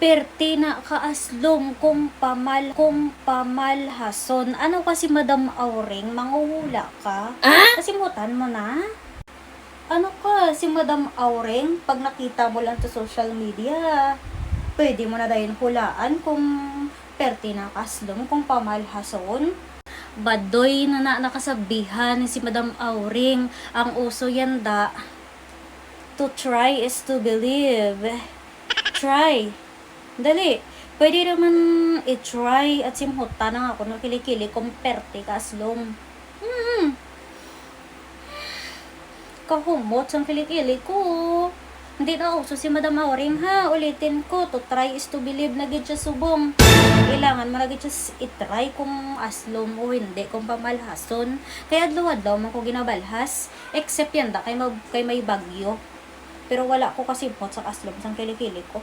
Perti na kaaslom kung pamal kung pamalhason. Ano kasi Madam Auring, manguhula ka? Ah? Kasimutan mo na? Ano ka, si Madam Auring, pag nakita mo lang sa social media, pwede mo na dahil hulaan kung perti na kaslom, kung pamalhason. Badoy na na nakasabihan si Madam Auring, ang uso yan da. To try is to believe. Try. Dali. Pwede naman i-try at simhuta na nga ako ng kilikili kung perti kaslom. Hmm. Kahumot sa kilikili ko. Hindi na uso si Madam Auring ha. Ulitin ko, to try is to believe na gid siya subong. Kailangan mo na gid siya i-try kung aslom o hindi, kung pamalhason. Kaya luwad daw man ko ginabalhas. Except yan da, kay, mag, kay may bagyo. Pero wala ko kasi pot sa aslom sa kilikili ko.